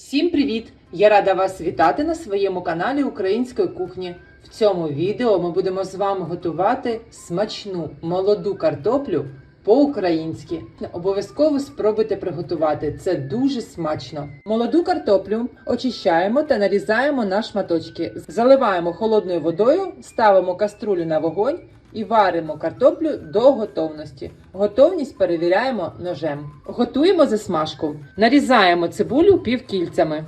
Всім привіт! Я рада вас вітати на своєму каналі Української кухні. В цьому відео ми будемо з вами готувати смачну молоду картоплю по-українськи. Обов'язково спробуйте приготувати. Це дуже смачно. Молоду картоплю очищаємо та нарізаємо на шматочки. Заливаємо холодною водою, ставимо каструлю на вогонь і варимо картоплю до готовності. Готовність перевіряємо ножем. Готуємо засмажку. Нарізаємо цибулю півкільцями.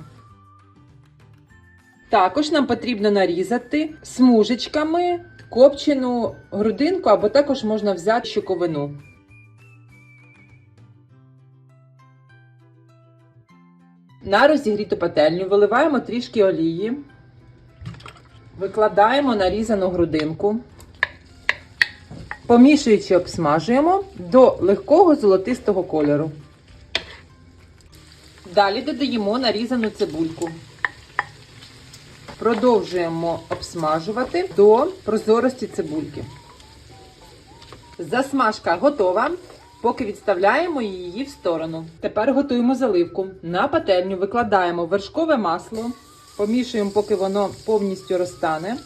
Також нам потрібно нарізати смужечками копчену грудинку або також можна взяти щоковину. На розігріту пательню виливаємо трішки олії, викладаємо нарізану грудинку. Помішуючи, обсмажуємо до легкого золотистого кольору. Далі додаємо нарізану цибульку. Продовжуємо обсмажувати до прозорості цибульки. Засмажка готова. Поки відставляємо її в сторону. Тепер готуємо заливку. На пательню викладаємо вершкове масло, помішуємо, поки воно повністю розтане.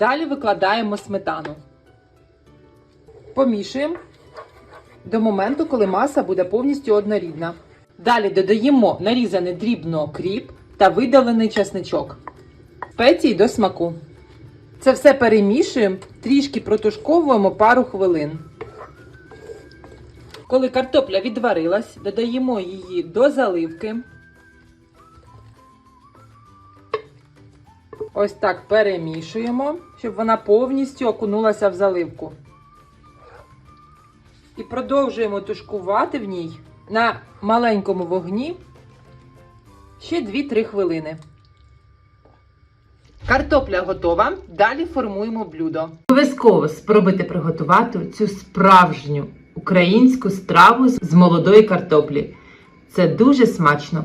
Далі викладаємо сметану. Помішуємо до моменту, коли маса буде повністю однорідна. Далі додаємо нарізаний дрібно кріп та видалений чесничок. Спеції до смаку. Це все перемішуємо, трішки протушковуємо пару хвилин. Коли картопля відварилась, додаємо її до заливки. Ось так перемішуємо, щоб вона повністю окунулася в заливку. І продовжуємо тушкувати в ній на маленькому вогні ще 2-3 хвилини. Картопля готова. Далі формуємо блюдо. Обов'язково спробуйте приготувати цю справжню українську страву з молодої картоплі. Це дуже смачно.